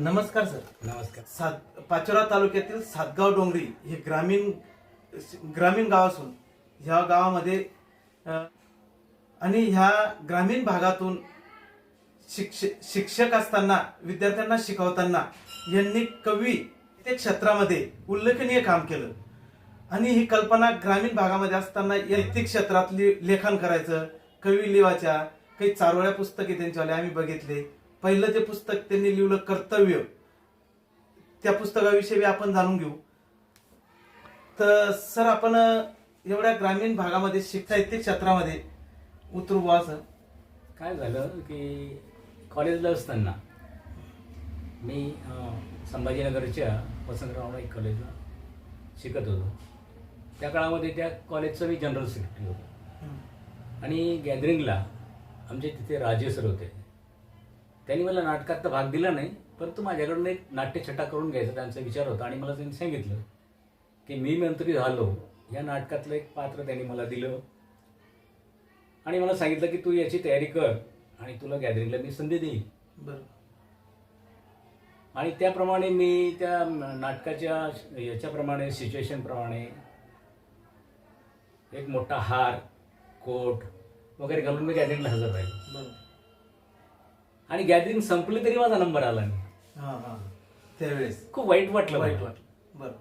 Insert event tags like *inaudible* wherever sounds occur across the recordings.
नमस्कार सर. नमस्कार. सात पाचोरा तालुक्यातील सातगाव डोंगरी हे ग्रामीण ग्रामीण गाव असून ह्या गावामध्ये अ, आणि ह्या ग्रामीण भागातून शिक्ष शिक्षक असताना विद्यार्थ्यांना शिकवताना यांनी कवी त्या क्षेत्रामध्ये उल्लेखनीय काम केलं. आणि ही कल्पना ग्रामीण भागामध्ये असताना साहित्यिक क्षेत्रातली लेखन करायचं कवी लिवाच्या काही चारोळ्या पुस्तके त्यांच्यावाले आम्ही बघितले पहिलं ते पुस्तक त्यांनी लिहिलं कर्तव्य त्या पुस्तकाविषयी आपण जाणून घेऊ. तर सर आपण एवढ्या ग्रामीण भागामध्ये शिक साहित्यिक क्षेत्रामध्ये उतरू असं काय झालं की कॉलेजला असताना मी संभाजीनगरच्या वसंतराव नाईक कॉलेजला शिकत होतो. त्या काळामध्ये त्या कॉलेजचं मी जनरल सेक्रेटरी होतो. आणि गॅदरिंगला आमचे तिथे राजे सर होते. त्यांनी मला नाटकात तर भाग दिला नाही परंतु माझ्याकडून एक नाट्यछटा करून घ्यायचा त्यांचा विचार होता आणि मला त्यांनी सांगितलं की मी मंत्री झालो. या नाटकातलं एक पात्र त्यांनी मला दिलं. आणि मला सांगितलं की तू याची तयारी कर आणि तुला गॅदरिंगला मी संधी देईल. बरं. आणि त्याप्रमाणे मी त्या नाटकाच्या याच्याप्रमाणे सिच्युएशनप्रमाणे एक मोठा हार कोट वगैरे घालून मी गॅदरिंगला हजर राहिलो. बरं. आणि गॅदरिंग संपली तरी माझा नंबर आला नाही. हा हा. त्यावेळेस. खूप वाईट वाटलं वाईट. वाटलं. बरं.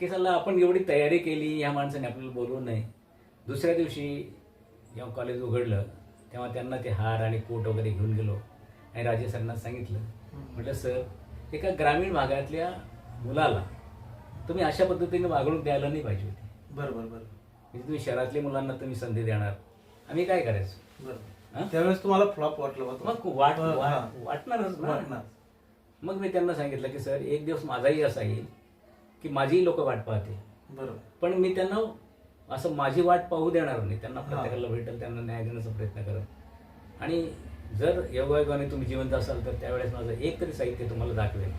की साला आपण एवढी तयारी केली ह्या माणसाने आपल्याला बोलवू नये. दुसऱ्या दिवशी जेव्हा कॉलेज उघडलं तेव्हा त्यांना ते हार आणि कोट वगैरे घेऊन गेलो. आणि राजे सरांना सांगितलं म्हटलं सर एका ग्रामीण भागातल्या मुलाला तुम्ही अशा पद्धतीने वागणूक द्यायला नाही पाहिजे होती. बरं बरं बरं. म्हणजे तुम्ही शहरातल्या मुलांना तुम्ही संधी देणार. आम्ही काय करायचं? बरं. हा? त्यावेळेस तुम्हाला फ्लॉप वाटलं होतं मग वाट. वाट- वाटणारच ना. वाटणार. मग मी त्यांना सांगितलं की सर एक दिवस माझाही असा येईल की माझीही लोक वाट पाहते बरोबर. पण मी त्यांना असं माझी वाट पाहू देणार नाही. त्यांना हा. प्रत्येकाला भेटेल त्यांना न्याय देण्याचा प्रयत्न करत. आणि जर योगायोगाने तुम्ही जिवंत असाल तर त्यावेळेस माझं एक तरी साहित्य तुम्हाला दाखवेल.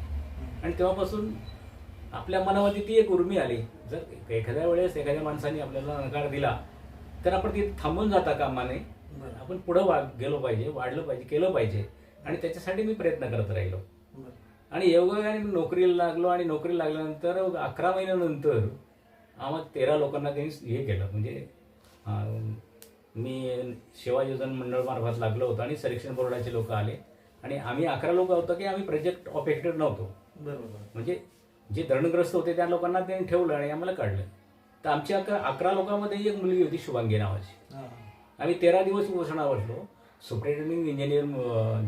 आणि तेव्हापासून आपल्या मनामध्ये ती एक उर्मी आली. जर एखाद्या वेळेस एखाद्या माणसाने आपल्याला नकार दिला तर आपण तिथे थांबून जाता कामा नये. बरं. आपण पुढं वा गेलो पाहिजे वाढलं पाहिजे केलं पाहिजे. आणि त्याच्यासाठी मी प्रयत्न करत राहिलो. बरं. आणि योगायोगाने मी नोकरीला लागलो आणि नोकरी लागल्यानंतर अकरा महिन्यानंतर आम्हाला तेरा लोकांना त्यांनी हे केलं. म्हणजे अं, मी सेवा योजना मंडळ मार्फत लागलो होतो आणि सरीक्षण बोर्डाचे लोक आले. आणि आम्ही अकरा लोक होतो की आम्ही प्रोजेक्ट ऑफेक्टेड नव्हतो. बरोबर. म्हणजे जे धरणग्रस्त होते त्या लोकांना त्यांनी ठेवलं आणि आम्हाला काढलं. तर आमच्या अकरा अकरा लोकांमध्ये एक मुलगी होती शुभांगी नावाची. हा. आम्ही तेरा दिवस उपोषणावर बसलो. सुप्रिटेंडिंग इंजिनियर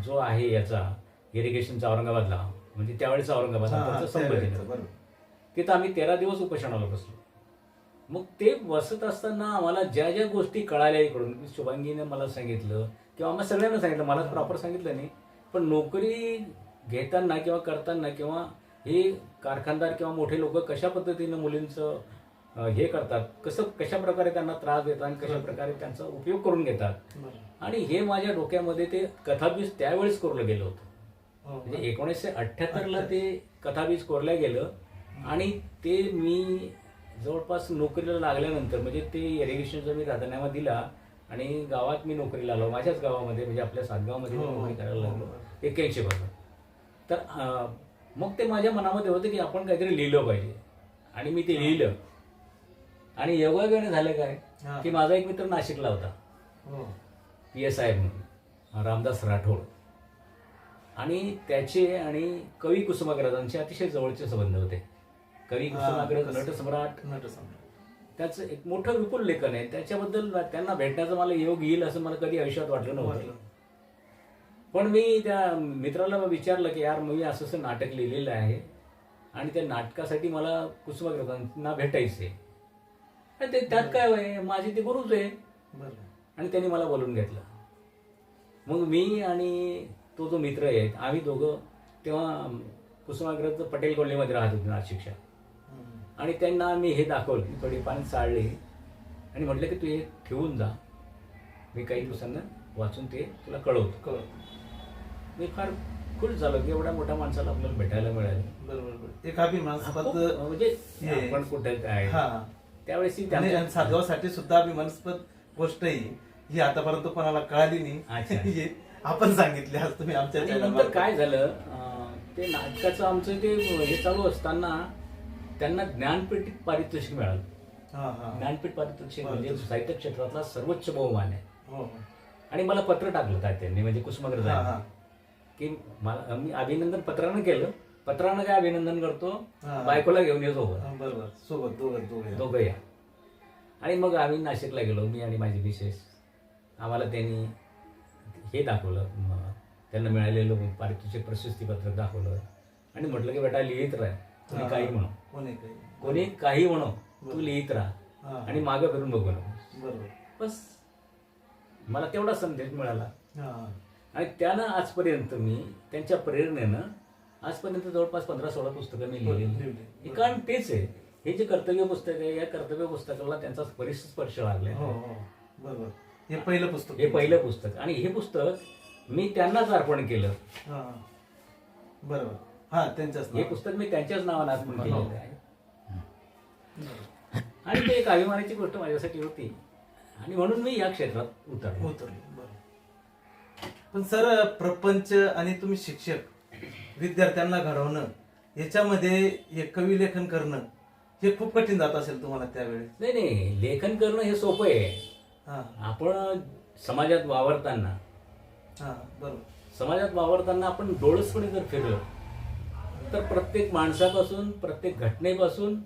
जो आहे याचा इरिगेशनचा औरंगाबादला म्हणजे त्यावेळेस औरंगाबाद बरोबर. तिथं आम्ही तेरा दिवस उपोषणाला बसलो. मग ते बसत असताना आम्हाला ज्या ज्या गोष्टी कळाल्या इकडून की शुभांगीने मला सांगितलं किंवा आम्हाला सगळ्यांना सांगितलं मला प्रॉपर सांगितलं नाही पण नोकरी घेताना किंवा करताना किंवा हे कारखानदार किंवा मोठे लोक कशा पद्धतीनं मुलींचं हे करतात. कसं कशा प्रकारे त्यांना त्रास देतात आणि कशा प्रकारे त्यांचा उपयोग करून घेतात. आणि हे माझ्या डोक्यामध्ये ते कथाबीज त्यावेळेस कोरलं गेलं होतं. हो, म्हणजे एकोणीसशे अठ्ठ्याहत्तरला ते कथाबीज कोरल्या गेलं आणि ते मी जवळपास नोकरीला लागल्यानंतर म्हणजे ते इरिगेशनचा मी राजीनामा दिला आणि गावात मी नोकरीला आलो माझ्याच गावामध्ये म्हणजे आपल्या सातगावमध्ये मी हो, हो, नोकरी करायला हो, लागलो हो. एक्क्याऐंशी पासून तर मग ते माझ्या मनामध्ये होतं की आपण काहीतरी लिहिलं पाहिजे. आणि मी ते लिहिलं. आणि योगायोगाने झालं काय. की माझा एक मित्र नाशिकला होता. पी एस आय म्हणून. रामदास राठोड. आणि त्याचे आणि कवी कुसुमाग्रजांचे अतिशय जवळचे संबंध होते. कवी कुसुमाग्रज कसं- नटसम्राट. नटसम्राट. त्याचं एक मोठं विपुल लेखन आहे. त्याच्याबद्दल त्यांना भेटण्याचा मला योग येईल असं मला कधी आयुष्यात वाटलं नव्हतं. वाटलं. पण मी त्या मित्राला विचारलं की यार मी असं असं नाटक लिहिलेलं आहे आणि त्या नाटकासाठी मला कुसुमाग्रजांना भेटायचे आणि ते त्यात काय आहे माझे ते गुरुच आहे बरं. आणि त्यांनी मला बोलून घेतलं. मग मी आणि तो जो मित्र आहे आम्ही दोघं तेव्हा कुसुमाग्रज पटेल कॉलनीमध्ये राहत होतो नाशिकच्या. हम्म. आणि त्यांना मी हे दाखवलं थोडी पाणी चाळली. आणि म्हटलं की तू हे ठेवून जा. मी काही दिवसांना वाचून ते तुला कळवतो. कळलं. मी फार खुश झालो की एवढ्या मोठ्या माणसाला आपल्याला भेटायला मिळालं. बरोबर. एक म्हणजे आपण कुठे काय? त्यावेळेस साधवासाठी सुद्धा अभिमानास्पद गोष्ट ही ही आतापर्यंत कोणाला कळाली. नाही. *laughs* आपण सांगितली आज तुम्ही आमच्या. काय झालं? ते नाटकाचं आमचं ते हे चालू असताना त्यांना ज्ञानपीठ पारितोषिक मिळालं. ज्ञानपीठ पारितोषिक म्हणजे. साहित्य क्षेत्रातला सर्वोच्च बहुमान आहे. हो. आणि मला पत्र टाकलं काय त्यांनी म्हणजे कुसुमाग्रज की मला मी अभिनंदन पत्रानं केलं. पत्रानं काय अभिनंदन करतो? हा. बायकोला घेऊन येतो हा, बरोबर. सोबत दोघं दोघं दोघं या. आणि मग आम्ही नाशिकला गेलो मी आणि माझी मिसेस. आम्हाला त्यांनी हे दाखवलं म, त्यांना मिळालेलं पारितोषिक प्रशस्तीपत्र दाखवलं. आणि म्हटलं की बेटा लिहित राह. हा, काही म्हणू. कोणी काही कोणी काही म्हणू तू. लिहित राहा. हा, आणि मागं फिरून बघू नको. बरोबर. बस. मला तेवढा संदेश मिळाला. हा. आणि त्यानं आजपर्यंत मी त्यांच्या प्रेरणेनं आजपर्यंत जवळपास पंधरा सोळा पुस्तकं मी लिहिलेली लिहिली. हे कारण तेच आहे. हे जे कर्तव्य पुस्तक आहे या कर्तव्य पुस्तकाला त्यांचा बरीच स्पर्श लागले हो हो. बरोबर. हे पहिलं पुस्तक हे पहिलं पुस्तक. आणि हे पुस्तक मी त्यांनाच अर्पण केलं. हा. हा. बरोबर. हा त्यांच्याच हे. पुस्तक मी त्यांच्याच नावानं अर्पण हो. केलेलं आहे. आणि ते एक अभिमानाची गोष्ट माझ्यासाठी होती. आणि म्हणून मी या क्षेत्रात उतरलो. उतरले. पण सर प्रपंच आणि तुम्ही शिक्षक विद्यार्थ्यांना घडवणं याच्यामध्ये हे कवी लेखन करणं हे खूप कठीण जात असेल तुम्हाला त्यावेळेस नाही नाही लेखन करणं हे सोपं आहे. हा. आपण समाजात वावरताना हा बरोबर. समाजात वावरताना आपण डोळसपणे जर फिरलं तर प्रत्येक माणसापासून प्रत्येक घटनेपासून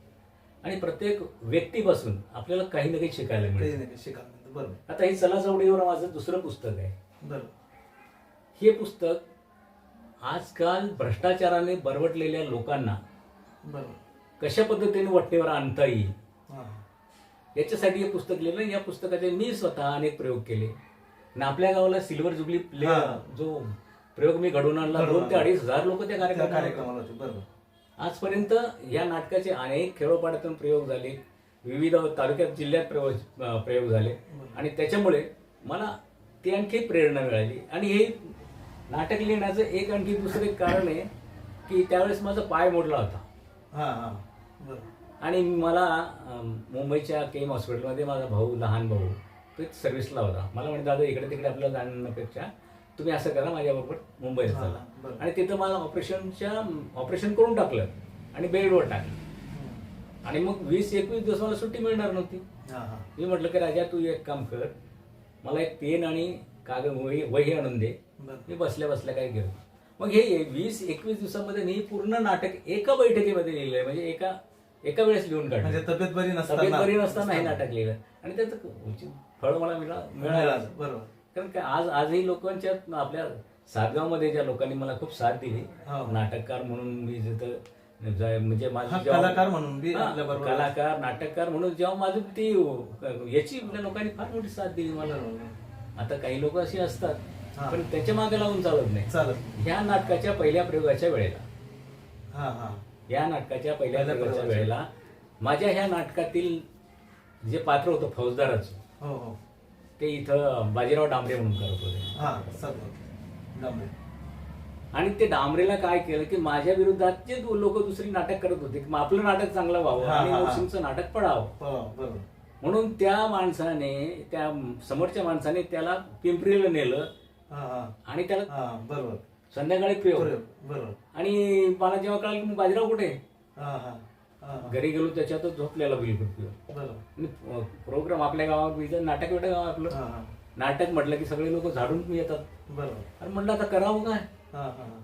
आणि प्रत्येक व्यक्तीपासून आपल्याला काही ना काही शिकायला काही मिळतं नाही काही शिकायला बरोबर. आता हे चला चौडीवर माझं दुसरं पुस्तक आहे. बरोबर. हे पुस्तक आजकाल भ्रष्टाचाराने बरवटलेल्या लोकांना बरोबर. कशा पद्धतीने वट्टेवर आणता येईल? याच्यासाठी हे पुस्तक लिहिलं या पुस्तकाचे मी स्वतः अनेक प्रयोग केले. आणि आपल्या गावाला सिल्वर जुबली प्ले हा. जो प्रयोग मी घडवून आणला घडवून दोन ते आणला. अडीच हजार लोक त्या कार्यक्रमाला होते. बरोबर. आजपर्यंत या नाटकाचे अनेक खेळोपाड्यातून प्रयोग झाले. विविध तालुक्यात जिल्ह्यात प्रयोग अं, प्रयोग झाले. आणि त्याच्यामुळे मला ती आणखी प्रेरणा मिळाली. आणि हे नाटक लिहिण्याचं एक आणखी दुसरं एक कारण आहे की त्यावेळेस माझा पाय मोडला होता. हा हा. आणि मला अं, मुंबईच्या केम हॉस्पिटलमध्ये माझा भाऊ लहान भाऊ तो एक सर्व्हिसला होता. मला म्हणे दादा इकडे तिकडे आपल्याला जाण्यापेक्षा तुम्ही असं करा माझ्याबरोबर मुंबईला हा, चला. बरं. आणि तिथं मला ऑपरेशनच्या ऑपरेशन करून टाकलं आणि बेडवर टाकलं. आणि मग वीस एकवीस दिवस मला सुट्टी मिळणार नव्हती. हा हा. मी म्हटलं की राजा तू एक काम कर. मला एक पेन आणि कागद वही वही आणून दे. मी बसल्या बसल्या काय केलं मग हे वीस एकवीस दिवसामध्ये मी पूर्ण नाटक एका बैठकीमध्ये लिहिलंय. म्हणजे एका एका वेळेस लिहून म्हणजे काढलं तब्येत बरी नसताना. तब्येत बरी नसताना हे नाटक लिहिलं. आणि त्याचं उचित फळ मला मिळा मिळालं. मिळालं बरोबर. कारण काय आज आजही लोकांच्या आपल्या सातगावमध्ये ज्या लोकांनी मला खूप साथ दिली हो. नाटककार म्हणून मी जिथं म्हणजे माझी कलाकार म्हणून कलाकार नाटककार म्हणून जेव्हा माझं ती याची लोकांनी फार मोठी साथ दिली मला. आता काही लोक अशी असतात हा. पण त्याच्यामागे लावून चालत नाही. चालत ह्या नाटकाच्या पहिल्या प्रयोगाच्या वेळेला. हा हा. या नाटकाच्या पहिल्या पहिल्या प्रयोगाच्या प्रयोगाच्या. वेळेला माझ्या ह्या नाटकातील जे पात्र होतं फौजदाराचं हो हो. ते इथं बाजीराव डांबरे म्हणून करत होते. हा सगळं डांबरे. आणि ते डांबरेला काय केलं की माझ्या विरोधात जे लोक दुसरी नाटक करत होते की मग आपलं नाटक चांगलं व्हावं हा, आणि हा, हा. नाटक पडावं. हो बरोबर. म्हणून त्या माणसाने त्या समोरच्या माणसाने त्याला पिंपरीला नेलं हा हा. आणि त्याला हा बरोबर. संध्याकाळी प्रयोग बरोबर बरोबर. आणि मला जेव्हा कळलं की बाजीराव कुठे आहे? हा हा हा हा. घरी गेलो त्याच्यातच झोपलेला बिलकुल पिऊन. बरोबर. आणि प्रोग्राम आपल्या गावात इथं नाटक वेटक गाव आपलं. हा हा. नाटक म्हटलं की सगळे लोक झाडून येतात. बरोबर. आणि म्हटलं आता करावं काय? हा हा हा.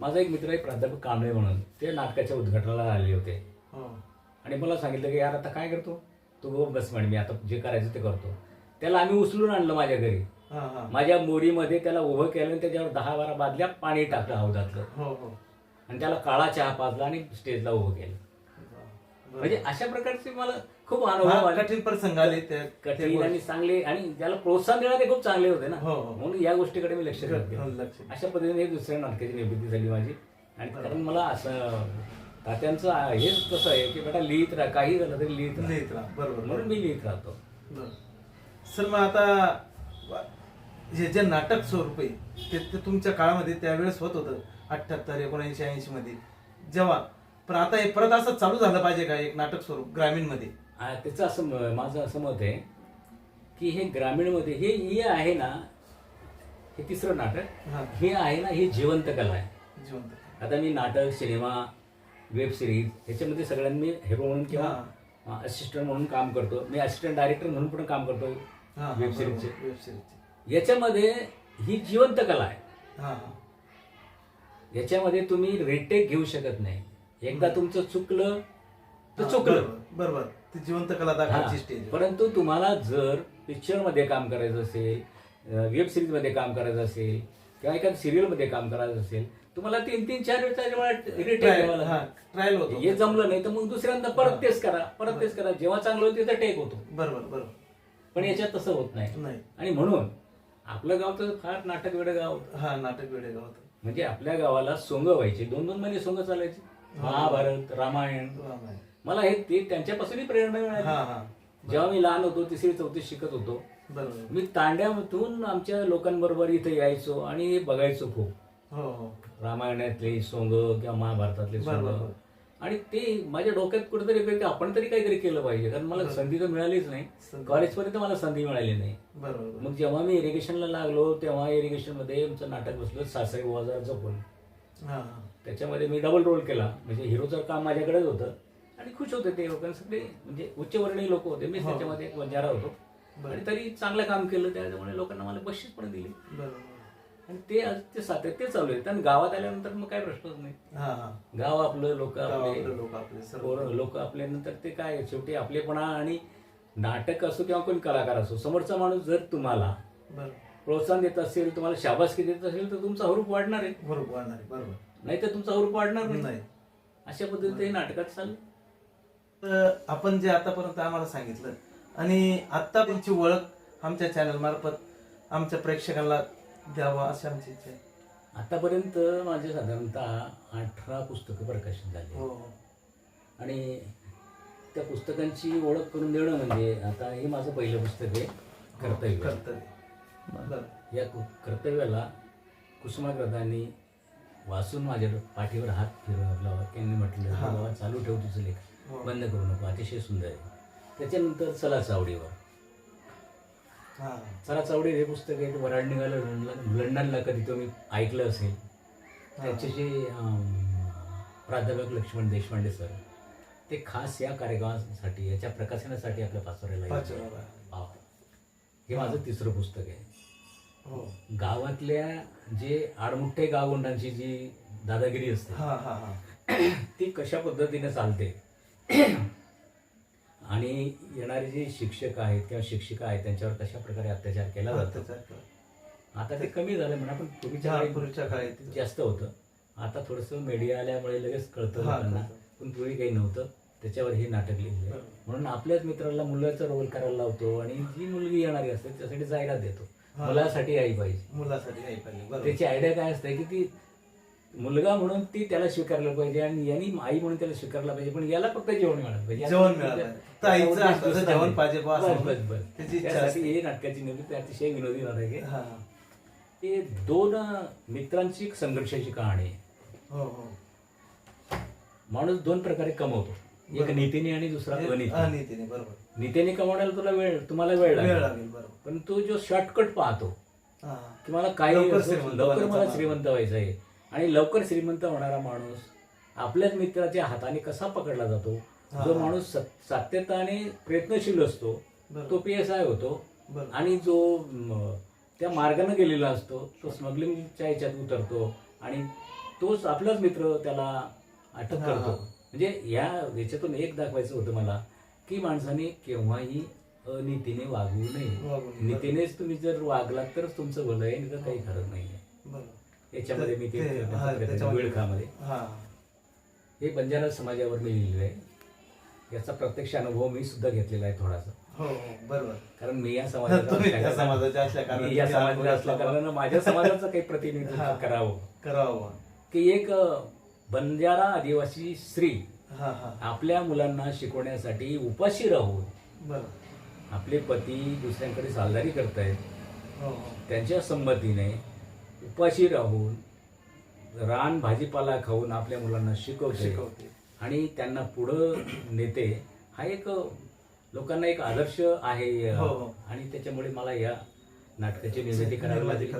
माझा एक मित्र आहे प्राध्यापक कांबळे म्हणून ते नाटकाच्या उद्घाटनाला आले होते. हो. आणि मला सांगितलं की यार आता काय करतो? तू गो बस म्हणे मी आता जे करायचं ते करतो. त्याला आम्ही उचलून आणलं माझ्या घरी. माझ्या मोरीमध्ये त्याला उभं केलं आणि त्याच्यावर दहा बारा बादल्या पाणी टाकलं हौदातलं हो हो. आणि त्याला काळा चहा पाजला आणि स्टेजला उभं केलं. म्हणजे अशा प्रकारचे मला खूप अनुभव कठीण प्रसंग आले कठीण आणि चांगले आणि त्याला प्रोत्साहन देणारे खूप चांगले होते ना. हो, हो. म्हणून या गोष्टीकडे मी लक्ष देते लक्ष. अशा पद्धतीने दुसऱ्या नाटकाची निर्मिती झाली माझी. आणि कारण मला असं तात्यांचं हेच कसं आहे की बेटा लिहित राहा काही झालं तरी लिहित लिहित राहा. बरोबर म्हणून मी लिहित राहतो. सर मग आता हे जे नाटक स्वरूप आहे ते ते तुमच्या काळामध्ये त्यावेळेस होत होतं अठ्ठ्याहत्तर एकोणऐंशी ऐंशी मध्ये जेव्हा पण आता हे परत असं चालू झालं पाहिजे का एक नाटक स्वरूप ग्रामीणमध्ये आ, त्याचं असं माझं असं मत आहे की हे ग्रामीणमध्ये हे हे आहे ना हे तिसरं नाटक. हा. आहे ना ही जिवंत कला आहे. जिवंत आता मी नाटक सिनेमा वेब सिरीज ह्याच्यामध्ये सगळ्यांनी हिरो म्हणून किंवा असिस्टंट म्हणून काम करतो. मी असिस्टंट डायरेक्टर म्हणून पण काम करतो वेब सिरीजचे वेब सिरीजचे याच्यामध्ये ही जिवंत कला आहे. याच्यामध्ये तुम्ही रेटेक घेऊ शकत नाही. एकदा तुमचं चुकलं तर चुकलं. बरोबर ती जिवंत कला दाखवायची. स्टेज परंतु तुम्हाला जर पिक्चरमध्ये काम करायचं असेल वेब सिरीजमध्ये काम करायचं असेल किंवा एखाद्या सिरियलमध्ये काम करायचं असेल तुम्हाला तीन तीन चार. ट्रायल होतो. हे जमलं नाही तर मग दुसऱ्यांदा परत तेच करा परत तेच करा. जेव्हा चांगलं होतं तिथं टेक होतो. बरोबर बरोबर. पण याच्यात तसं होत नाही. आणि म्हणून आपलं गाव तर फार नाटक वेळ गाव होतं. हा नाटक वेळेगाव होतं. म्हणजे आपल्या गावाला सोंग व्हायचे. दोन दोन महिने सोंग चालायचे. महाभारत रामायण. रामायण. मला हे ते त्यांच्यापासूनही प्रेरणा हा मिळाली. हा जेव्हा मी लहान होतो तिसरी चौथी शिकत होतो बरोबर. मी तांड्यामधून आमच्या लोकांबरोबर इथे यायचो आणि बघायचो खूप. हो हो. रामायणातले सोंग किंवा महाभारतातले बरोबर, सोंग. बरोबर. आणि ते माझ्या डोक्यात कुठेतरी येतं की आपण तरी काहीतरी केलं पाहिजे. कारण मला संधी तर मिळालीच नाही. कॉलेजपर्यंत मला संधी मिळाली नाही. बरोबर. मग जेव्हा मी इरिगेशनला लागलो तेव्हा इरिगेशनमध्ये आमचं नाटक बसलं सासरे हा हा. त्याच्यामध्ये मी डबल रोल केला. म्हणजे हिरोचं काम माझ्याकडेच होतं. आणि खुश होते ते लोक. सगळे म्हणजे उच्चवर्णीय लोक होते. मी हो. त्याच्यामध्ये एक वंजारा होतो. आणि तरी चांगलं काम केलं. त्याच्यामुळे लोकांना मला बक्षीस पण दिली. बरोबर. आणि ते आज ते सातत्य चालू आहे आणि गावात आल्यानंतर मग काय प्रश्नच नाही. गाव आपलं लोक आपले. लोक आपले सर्व. लोक आपले नंतर ते काय शेवटी आपलेपणा आणि नाटक असो किंवा कोणी कलाकार असो समोरचा माणूस जर तुम्हाला प्रोत्साहन देत असेल तुम्हाला शाबासकी देत असेल तर तुमचा हुरूप वाढणार आहे. बरोबर वाढणार आहे, बरोबर. नाही तर तुमचा हुरूप वाढणार नाही. अशा पद्धतीने हे नाटकात चाललं तर आपण जे आतापर्यंत आम्हाला सांगितलं आणि आता त्यांची ओळख आमच्या चॅनल मार्फत आमच्या प्रेक्षकांना द्यावा अशी आमची इच्छा आहे. आतापर्यंत माझे साधारणतः अठरा पुस्तकं प्रकाशित झाली हो हो. आणि त्या पुस्तकांची ओळख करून देणं म्हणजे आता हे माझं पहिलं पुस्तक आहे कर्तव्य. कर्तव्य. बरं. या कु- कर्तव्याला कुसुमाग्रजांनी वाचून माझ्या पाठीवर हात फिरवला. त्यांनी म्हटलं हा. बाबा चालू ठेव तुझं लेख. हो. बंद करू नको. अतिशय सुंदर आहे. त्याच्यानंतर चला चावडीवर चला चावडी हे पुस्तक आहे वराड निघालं लंडन- लंडनला कधी तुम्ही ऐकलं असेल? त्याचे जे प्राध्यापक लक्ष्मण देशपांडे सर ते खास या कार्यक्रमासाठी याच्या प्रकाशनासाठी आपल्या पाचोऱ्याला. हा. माझं तिसरं पुस्तक आहे. हो. गावातल्या जे आडमुठ्ठे गावगुंडांची जी दादागिरी असते ती कशा पद्धतीने चालते? आणि येणारे जे शिक्षक आहेत किंवा शिक्षिका आहेत त्यांच्यावर कशा प्रकारे अत्याचार केला जातो. आता ते कमी झालं म्हणा पण पूर्वीच्या पूर्वीच्या काळी ते- जास्त होतं आता थोडंसं मीडिया आल्यामुळे लगेच कळतं कळतं. पण पूर्वी काही नव्हतं त्याच्यावर हे नाटक लिहिलं. म्हणून आपल्याच मित्राला मुलाचा रोल करायला लावतो आणि जी मुलगी येणारी असते त्यासाठी जाहिरात देतो. मुलासाठी आई पाहिजे मुलासाठी नाही पाहिजे त्याची आयडिया काय असते की ती मुलगा म्हणून ती त्याला स्वीकारलं पाहिजे आणि यांनी आई म्हणून त्याला स्वीकारला पाहिजे. पण याला फक्त जेवण मिळालं पाहिजे. जेवण मिळालं पाहिजे. तर आईचं उद्देश असं दुसरा जेवण नाही. पाहिजे बुवा असं बस, बस, बस. त्याची इच्छा त्यासाठी असते. हे नाटकाची निर्मिती अतिशय विनोदी नाटक आहे. हा. ते दोन मित्रांची एक संघर्षाची कहाणी आहे. हो हो. माणूस दोन प्रकारे कमवतो. एक बरोबर. नीतीने आणि दुसरा हे अनितीने. अनितीने बरोबर. नीतीने कमवण्याला तुला वेळ तुम्हाला वेळ वेळ लागेल लागेल बरोबर. पण तो जो शॉर्टकट पाहतो हा. की मला काय लवकर श्रीमंत लवकर बनायचं मला. श्रीमंत व्हायचं आहे. आणि लवकर श्रीमंत होणारा माणूस आपल्याच मित्राच्या हाताने कसा पकडला जातो. जो माणूस सत- सातत्याने प्रयत्नशील असतो. तो पी एस आय होतो आणि जो त्या मार्गाने गेलेला असतो तो स्मगलिंगच्या ह्याच्यात उतरतो आणि तोच आपलाच मित्र त्याला अटक करतो. म्हणजे या याच्यातून एक दाखवायचं होतं मला की माणसाने केव्हाही अनितीने वागू नये. नीतीनेच तुम्ही जर वागलात तरच तुमचं भलं आहे नाही तर काही खरं नाही याच्यामध्ये मी ते हा, वेळखामध्ये. हा. बंजारा समाजावर मी लिहिलेलं आहे. याचा प्रत्यक्ष अनुभव मी सुद्धा घेतलेला आहे थोडासा. हो हो बरोबर. कारण मी या *laughs* समाजाचा असल्या समाजाचे असल्या या समाजाचा असल्या कारणानं माझ्या समाजाचं काही *laughs* प्रतिनिधित्व हा. करावं. करावं. की एक बंजारा आदिवासी स्त्री हा हा. आपल्या मुलांना शिकवण्यासाठी उपाशी राहून आपले पती दुसऱ्यांकडे सालदारी करतायत. हो हो. त्यांच्या संमतीने उपाशी राहून रान भाजीपाला खाऊन आपल्या मुलांना शिकवते शिकवते. आणि त्यांना पुढं नेते हा एक लोकांना एक आदर्श आहे. हो, हो. आणि त्याच्यामुळे मला या नाटकाची निर्मिती करावी लागली.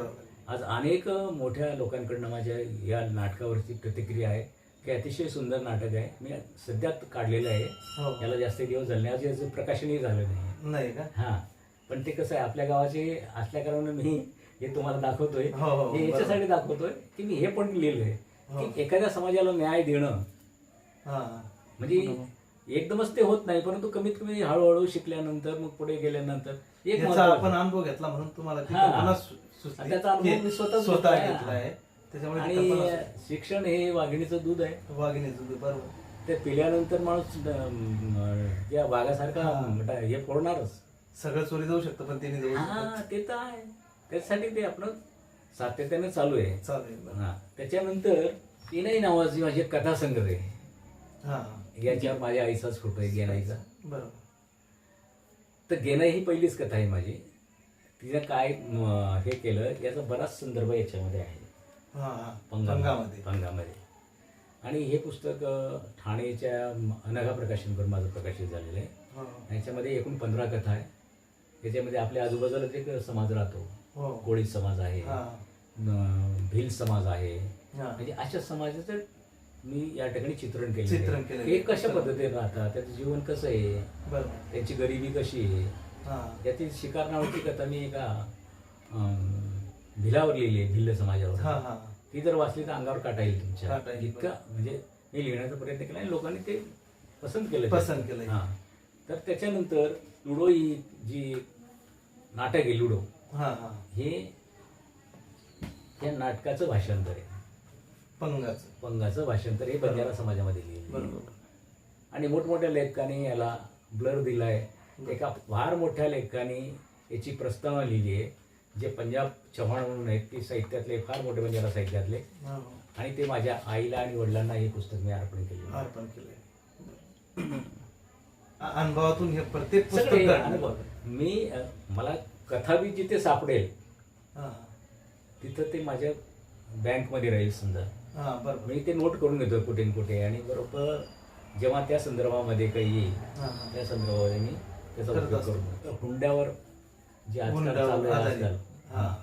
आज अनेक मोठ्या लोकांकडनं माझ्या या नाटकावरची प्रतिक्रिया आहे की अतिशय सुंदर नाटक आहे. मी सध्यात काढलेलं आहे. हो. याला जास्त दिवस झाले नाही. आज याचं प्रकाशनही झालं नाही. नाही का? हा. पण ते कसं आहे आपल्या गावाचे असल्या कारणाने मी हे तुम्हाला दाखवतोय हो, हो, हे याच्यासाठी दाखवतोय की मी हे पण लिहिलंय हो. की एखाद्या समाजाला न्याय देणं हा हा. म्हणजे एकदमच ते होत नाही परंतु कमीत कमी हळूहळू शिकल्यानंतर मग पुढे गेल्यानंतर एक. आपण अनुभव घेतला म्हणून तुम्हाला हा. त्याचा अनुभव मी स्वतःच स्वतः घेतलाय. घेतला आहे त्याच्यामुळे ती आणि. शिक्षण हे वाघिणीचं दूध आहे वाघिणीचं दूध, बरोबर ते पिल्यानंतर माणूस या वाघासारखा हा. हे फोडणारच सगळं चोरी जाऊ शकतं पण तिने जाऊ हा ते तर आहे त्याच्यासाठी ते आपलं सातत्याने चालू आहे. चालेल. हा. त्याच्यानंतर तीनही नावाची माझी कथा संग्रह आहे. हा. याच्यावर माझ्या आईचाच फोटो आहे गेनाईचा बरोबर तर गेनाई ही पहिलीच कथा आहे माझी. तिनं काय म, हे केलं याचा बराच संदर्भ याच्यामध्ये आहे. हा हा. पंगामध्ये. पंगामध्ये. आणि हे पुस्तक अ, ठाणेच्या अनघा प्रकाशनवर माझं प्रकाशित झालेलं आहे. हो. याच्यामध्ये एकूण पंधरा कथा आहे. याच्यामध्ये आपल्या आजूबाजूलाच एक समाज राहतो. हो. कोळी समाज आहे. हा. भिल समाज आहे. म्हणजे अशा समाजाचं मी या ठिकाणी चित्रण केलं चित्रण आहे. हे कशा पद्धतीने राहतात? त्याचं जीवन कसं आहे? त्यांची गरिबी कशी आहे? हा. यातील शिकार नावाची कथा मी एका भिलावर लिहिली भिल्ल समाजावर. ती जर वाचली तर अंगावर काटा येईल तुमच्या. इतका म्हणजे मी लिहिण्याचा प्रयत्न केला आणि लोकांनी ते पसंत केलं पसंत केलंय. हा. तर त्याच्यानंतर लुडो ही जी नाटक आहे लुडो. हा हा. हे या नाटकाचं भाषांतर आहे. पंगाचं. पंगाचं भाषांतर हे बंजारा समाजामध्ये लिहिलं बरोबर. आणि मोठमोठ्या लेखकाने याला ब्लर दिलाय. एका फार मोठ्या लेखकाने याची प्रस्तावना लिहिली आहे जे पंजाब चव्हाण म्हणून आहेत ते साहित्यातले फार मोठे बंजारा साहित्यातले. आणि ते माझ्या आईला आणि वडिलांना हे पुस्तक मी अर्पण केले अर्पण केलंय. अ- अनुभवातून हे प्रत्येक पुस्तक सगळे घडलं. अनुभव मी अ, मला कथा बी जिथे सापडेल हा तिथं ते माझ्या बँकमध्ये राहील समजा हा बरोबर मी ते नोट करून घेतो कुठे न कुठे आणि बरोबर जेव्हा त्या संदर्भामध्ये काही येईल हा हा त्या संदर्भामध्ये मी त्याचा करत उपयोग असतो. करून हुंड्यावर जे आजकाल हुंड्यावर चालू आहे आधारित. आजकाल हा. हा.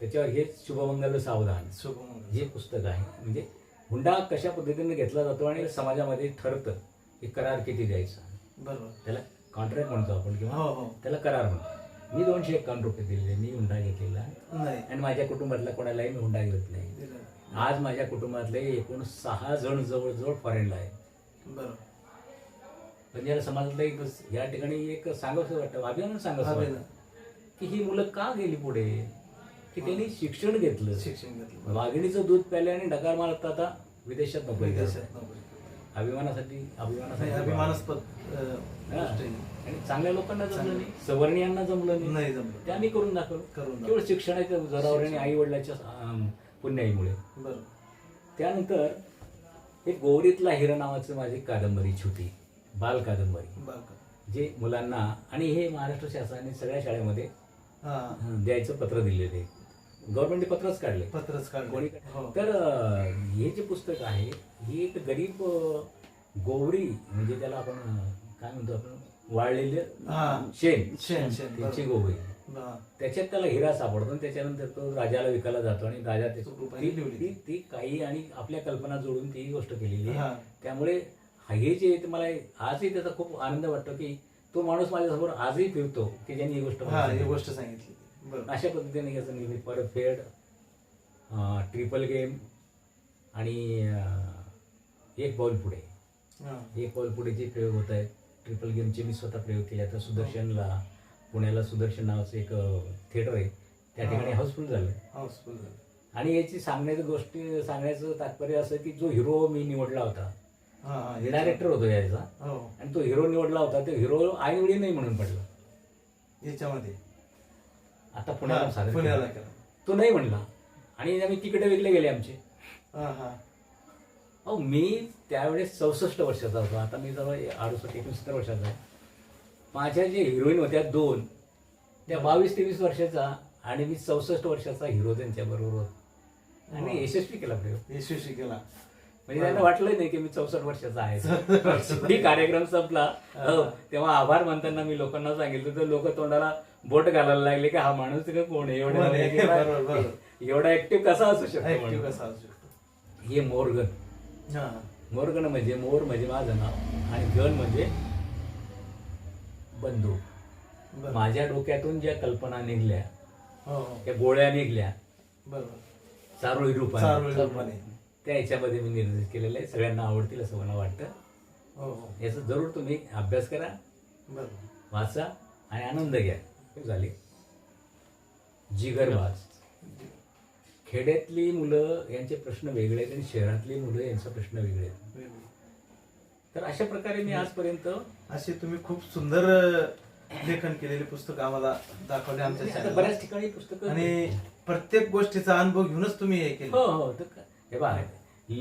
त्याच्यावर हेच शुभमंगल सावधान शुभमंगल हे पुस्तक आहे म्हणजे हुंडा कशा पद्धतीने घेतला जातो आणि समाजामध्ये ठरतं की करार किती द्यायचा बरोबर. त्याला कॉन्ट्रॅक्ट म्हणतो आपण किंवा हो हो. त्याला करार म्हणतो. मी दोनशे एकावन्न रुपये दिलेले मी हुंडा घेतलेला. नाही. आणि माझ्या कुटुंबातल्या कोणालाही मी हुंडा घेत नाही. दिलं. आज माझ्या कुटुंबातले एकूण सहा जण जवळजवळ फॉरेनला आहे बरोबर. बंजारा समाजातलं एक या ठिकाणी एक सांगावंसं वाटतं अभिमान सांगावं. वाटतं की ही मुलं का गेली पुढे? की त्यांनी शिक्षण घेतलं. शिक्षण घेतलं. वाघिणीचं दूध प्याले आणि डकार मारत आता विदेशात नोकरी करतात. नोकरी. अभिमानासाठी अभिमानासाठी अभिमानास्पद. आणि चांगल्या लोकांना जमलं नाही सवर्णीयांना जमलं नाही. जमलं. ते आम्ही करून दाखवलं. करून. केवळ शिक्षणाच्या जोरावर आणि आई वडिलांच्या पुण्याईमुळे. बरोबर त्यानंतर एक गोवरीतला हिरा नावाचं माझी कादंबरी छोटी बाल कादंबरी. जे मुलांना आणि हे महाराष्ट्र शासनाने सगळ्या शाळेमध्ये द्यायचं पत्र दिलेलं. गव्हर्नमेंटने पत्रच काढले. पत्रच काढले. हो. तर हे जे पुस्तक आहे ही एक गरीब गोवरी म्हणजे त्याला आपण काय म्हणतो आपण वाळलेले. शेण शेण शेण त्याची. गोवरी. त्याच्यात त्याला हिरा सापडतो आणि त्याच्यानंतर तो राजाला विकायला जातो आणि राजा ते- रुपाई ती- काही आणि आपल्या कल्पना जोडून ती गोष्ट केलेली. आहे त्यामुळे हे जे आहे ते मला आजही त्याचा खूप आनंद वाटतो की तो माणूस माझ्यासमोर आजही फिरतो की ज्यांनी ही गोष्ट. गोष्ट सांगितली अशा पद्धतीने याचं निर्मित परत फेड ट्रिपल गेम आणि एक बॉल पुढे. एक बॉल पुढे जे प्रयोग होत आहेत ट्रिपल गेमचे मी स्वतः प्रयोग केले. आता सुदर्शनला पुण्याला सुदर्शन नावाचं एक थिएटर आहे. त्या ठिकाणी. हाऊसफुल झालं. हाऊसफुल झालं. आणि याची सांगण्याची गोष्टी सांगण्याचं तात्पर्य असं की जो हिरो मी निवडला होता. डायरेक्टर होतो याचा. हो. आणि तो हिरो निवडला होता तो हिरो आईवडी नाही म्हणून पडला. याच्यामध्ये. आता पुण्याला तो नाही म्हणला. आणि आम्ही तिकडे विकले गेले आमचे. अहो मी त्यावेळेस चौसष्ट वर्षाचा होतो. आता मी जवळ अडुसष्ट एकोणसत्तर वर्षाचा आहे. माझ्या जे हिरोईन होत्या दोन त्या बावीस तेवीस वर्षाचा आणि मी चौसष्ट वर्षाचा हिरो त्यांच्या बरोबर आणि यशस्वी केला प्रयोग. यशस्वी केला. म्हणजे त्यांना वाटलं नाही की मी चौसष्ट वर्षाचा आहे. शेवटी कार्यक्रम संपला. हो, तेव्हा आभार मानताना मी लोकांना सांगितलं तर लोक तोंडाला बोट घालायला लागले की हा माणूस का कोण बरोबर. एवढा ऍक्टिव्ह कसा असू शकतो? कसा असू शकतो? हे मोरगन. मोरगण म्हणजे मोर म्हणजे माझं नाव आणि गण म्हणजे बंधू. माझ्या डोक्यातून ज्या कल्पना निघल्या हो हो. त्या गोळ्या निघल्या. बरोबर. चारोळी रूपाने. त्या ह्याच्यामध्ये मी निर्देश केलेला आहे सगळ्यांना आवडतील असं मला वाटतं. हो हो. याचा जरूर तुम्ही अभ्यास करा वाचा आणि आनंद घ्या. झाली. जिगरबाज. खेड्यातली मुलं यांचे प्रश्न वेगळे आहेत आणि शहरातली मुलं यांचा प्रश्न वेगळे आहेत. तर अशा प्रकारे मी आजपर्यंत असे तुम्ही खूप सुंदर लेखन केलेले पुस्तक आम्हाला दाखवले आमच्या आता channel वर. बऱ्याच ठिकाणी पुस्तकं आणि प्रत्येक गोष्टीचा अनुभव घेऊनच तुम्ही हे हो केलं हो तर का- हे बघा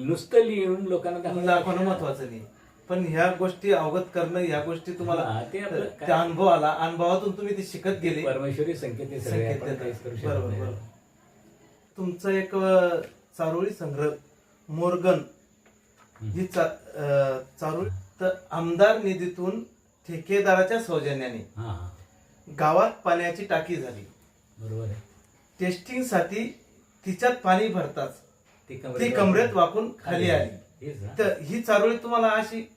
नुसतं लिहून लोकांना दाखवणं दाखवणं महत्वाचं नाही पण ह्या गोष्टी अवगत करणं ह्या गोष्टी तुम्हाला हा, ते आपलं काय- त्या अनुभव आला अनुभवातून तुम्ही ते शिकत गेले परमेश्वरी संकेत हे सगळे संकेत आपण देतात. काहीच करू शकत बरोबर नाही. बरोबर तुमचं एक चारोळी संग्रह मोरगन. ही चा- चारोळी तर आमदार निधीतून ठेकेदाराच्या सौजन्याने. गावात पाण्याची टाकी झाली. बरोबर आहे. टेस्टिंगसाठी तिच्यात पाणी भरताच ती कमरेत वाकून खाली आली? तर ही चारोळी तुम्हाला अशी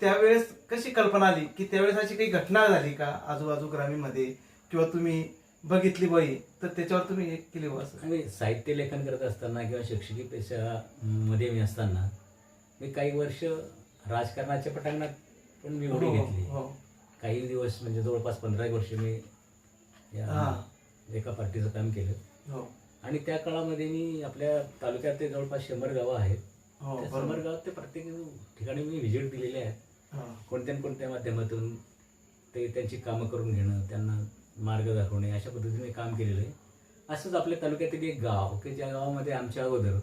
त्यावेळेस कशी कल्पना आली? की त्यावेळेस अशी काही घटना झाली का आजूबाजू ग्रामीणमध्ये किंवा तुम्ही बघितली बाई तर त्याच्यावर तुम्ही एक केली असं. आणि साहित्य लेखन करत असताना किंवा शैक्षणिक पेशामध्ये मी असताना मी काही वर्ष राजकारणाच्या पटांगणात पण मी उडी हो, घेतली. हो. काही दिवस म्हणजे जवळपास पंधरा एक वर्ष मी या हा. एका पार्टीचं काम केलं. हो. आणि त्या काळामध्ये मी आपल्या तालुक्यात ते जवळपास शंभर गावं आहेत. हो त्या बरोबर. शंभर गावात ते प्रत्येक ठिकाणी मी व्हिजिट दिलेले आहेत. हा. कोणत्या न कोणत्या माध्यमातून ते त्यांची कामं करून घेणं त्यांना मार्ग दाखवणे अशा पद्धतीने काम केलेलं आहे. असंच आपल्या तालुक्यातील एक गाव की ज्या गावामध्ये आमच्या अगोदर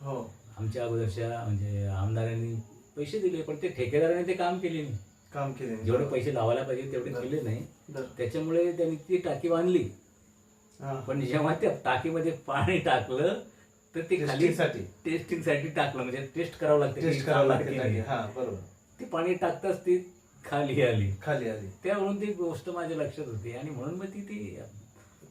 हो. आमच्या अगोदरच्या म्हणजे आमदारांनी पैसे दिले पण ते ठेकेदाराने ते काम केले नाही. काम केले जेवढे पैसे लावायला पाहिजे तेवढे केले नाही. त्याच्यामुळे त्यांनी ती टाकी बांधली. पण जेव्हा त्या टाकीमध्ये पाणी टाकलं तर ते खाली टेस्टिंगसाठी. टाकलं म्हणजे टेस्ट करावं लागतं. टेस्ट करावं लागते. हा ती पाणी टाकताच ती खाली आली खाली आली त्यावरून ती गोष्ट माझ्या लक्षात होती आणि म्हणून मग ती ती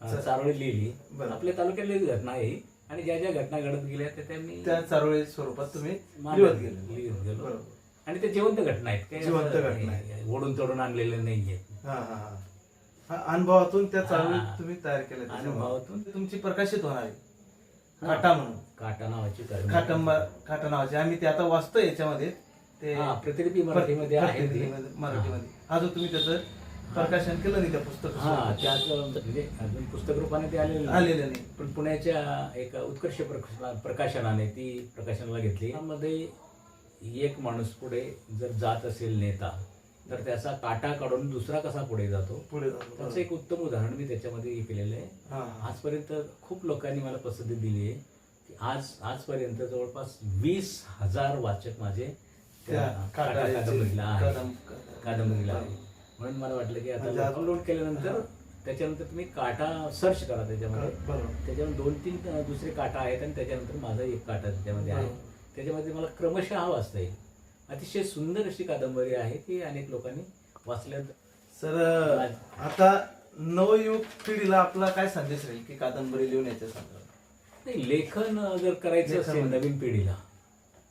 चा- चारोळी लिहिली बरं. आपल्या तालुक्यातली घटना आहे आणि ज्या ज्या घटना घडत गेल्या त्या त्यांनी त्या चारोळी स्वरूपात तुम्ही मांडत लिहत गेले लिहत गेलो. बरोबर आणि ते जिवंत घटना आहेत काही जिवंत असं घटना नाही, ओढून तोडून आणलेले नाहीये हा हा हा हा अनुभवातून त्या चारोळी हा. तुम्ही तयार केल्या. अनुभवातून. तुमची प्रकाशित होणार आहे हा. काटा म्हणून काटा नावाची. काटंबा काटा नावाचे आम्ही ते आता वाचतोय याच्यामध्ये ते हा, प्रतिलिपी मराठीमध्ये आहे ते. मराठीमध्ये अजून तुम्ही त्याचं प्रकाशन केलं नाही त्या पुस्तक हा त्यात म्हणजे अजून पुस्तक रूपाने ते आलेलं नाही. आलेलं नाही पण पुण्याच्या एका उत्कर्ष प्रकाशना- प्रकाशनाने ती प्रकाशनाला घेतली त्यामध्ये एक माणूस पुढे जर जात असेल नेता तर त्याचा काटा काढून दुसरा कसा पुढे जातो पुढे. त्याचं एक उत्तम उदाहरण मी त्याच्यामध्ये हे केलेलं आहे हा, हा. आजपर्यंत खूप लोकांनी मला पसंती दिली आहे की आज आजपर्यंत जवळपास वीस हजार वाचक माझे त्या कादंबरीला कादंबरीला आहे. म्हणून मला वाटलं की आता म्हणजे डाउनलोड केल्यानंतर त्याच्यानंतर तुम्ही काटा सर्च करा त्याच्यामध्ये. त्याच्यावर दोन तीन दुसरे काटा आहेत आणि त्याच्यानंतर माझा एक काटा त्याच्यामध्ये आहे. त्याच्यामध्ये मला क्रमशः वाचता येईल. अतिशय सुंदर अशी कादंबरी आहे की अनेक लोकांनी वाचल्या सर आता नवयुग पिढीला आपला काय संदेश राहील की कादंबरी लिहून याच्या संदर्भात? नाही लेखन जर करायचं असेल म्हणजे? नवीन पिढीला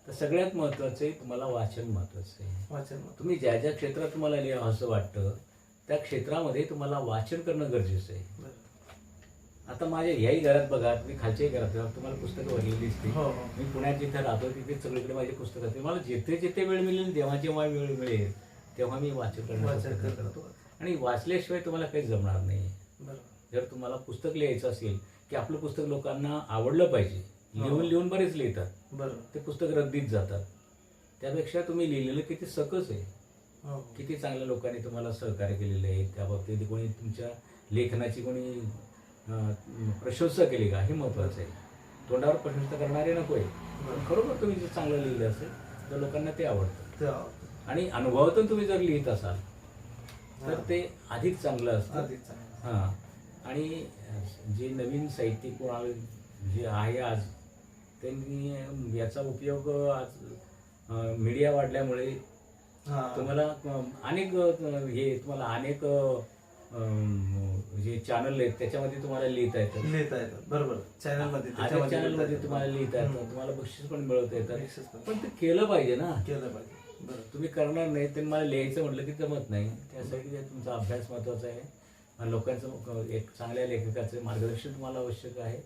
तर सगळ्यात महत्वाचं आहे तुम्हाला वाचन महत्वाचं आहे वाचन तुम्ही ज्या ज्या क्षेत्रात तुम्हाला लिहावं असं वाटतं त्या क्षेत्रामध्ये तुम्हाला वाचन करणं गरजेचं आहे बरं. आता माझ्या याही घरात बघा तुम्ही खालच्याही घरात बघा, तुम्हाला पुस्तकं भरलेली दिसते हो, हो. मी पुण्यात जिथे राहतो तिथे सगळीकडे माझी पुस्तकं असते मला जिथे जिथे वेळ मिळेल जेव्हा जेव्हा वेळ मिळेल तेव्हा मी वाचन करण्याचा वाचन करतो. करतो आणि वाचल्याशिवाय तुम्हाला काही जमणार नाही बरं. जर तुम्हाला पुस्तक लिहायचं असेल की आपलं पुस्तक लोकांना आवडलं पाहिजे लिहून लिहून बरेच लिहितात. बरं ते पुस्तक रद्दीत जातात. त्यापेक्षा तुम्ही लिहिलेलं किती सकस आहे. हो. किती चांगल्या लोकांनी तुम्हाला सहकार्य केलेलं आहे. त्या बाबतीत कोणी तुमच्या लेखनाची कोणी अं, प्रशंसा केली का? हे महत्वाचं आहे. तोंडावर प्रशंसा करणारे नको आहे. पण खरोखर तुम्ही जर चांगलं लिहिलं असेल तर लोकांना ते आवडतं. ते आणि अनुभवातून तुम्ही जर लिहित असाल तर हा. ते अधिक चांगलं असतं. हां. आणि जे नवीन साहित्यिक कोणाला जे आहे आज त्यांनी याचा उपयोग आज मीडिया वाढल्यामुळे. तुम्हाला अनेक हे तुम्हाला अनेक जे चॅनल आहेत त्याच्यामध्ये तुम्हाला लिहिता येतं. लिहिता येतात बरोबर. चॅनलमध्ये लिहिता तुम्हाला येतात. लिहिता येतं. तुम्हाला बक्षीस पण मिळवता येतात पण. ते केलं पाहिजे ना. केलं पाहिजे. बरोबर. तुम्ही करणार नाही तर मला लिहायचं म्हटलं की जमत नाही. त्यासाठी ते तुमचा अभ्यास महत्त्वाचा आहे. लोकांचं एक चांगल्या लेखकाचं मार्गदर्शन तुम्हाला आवश्यक आहे.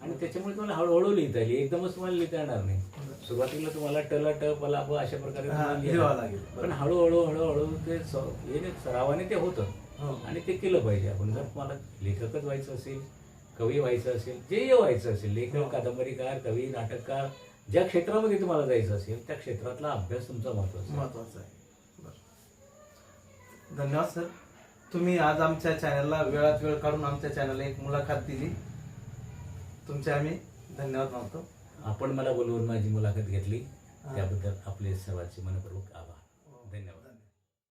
आणि त्याच्यामुळे तुम्हाला हळूहळू लिहिता येईल एकदमच तुम्हाला लिहिता येणार नाही सुरुवातीला तुम्हाला टला ट पला प अशा प्रकारे हा, लिहावं लागेल. पण हळूहळू हळूहळू ते हे सरावाने ते होतं हो. आणि ते केलं पाहिजे आपण जर तुम्हाला लेखकच व्हायचं असेल कवी व्हायचं असेल जे व्हायचं असेल हो. लेखक कादंबरीकार कवी नाटककार ज्या क्षेत्रामध्ये तुम्हाला जायचं असेल त्या क्षेत्रातला अभ्यास तुमचा महत्त्वाचा आहे. महत्वाचं आहे. धन्यवाद सर तुम्ही आज आमच्या चॅनलला वेळात वेळ काढून आमच्या चॅनलला एक मुलाखत दिली तुमचे आम्ही धन्यवाद मानतो. आपण मला बोलवून माझी मुलाखत घेतली. त्याबद्दल आपले सर्वांचे मनपूर्वक आभार.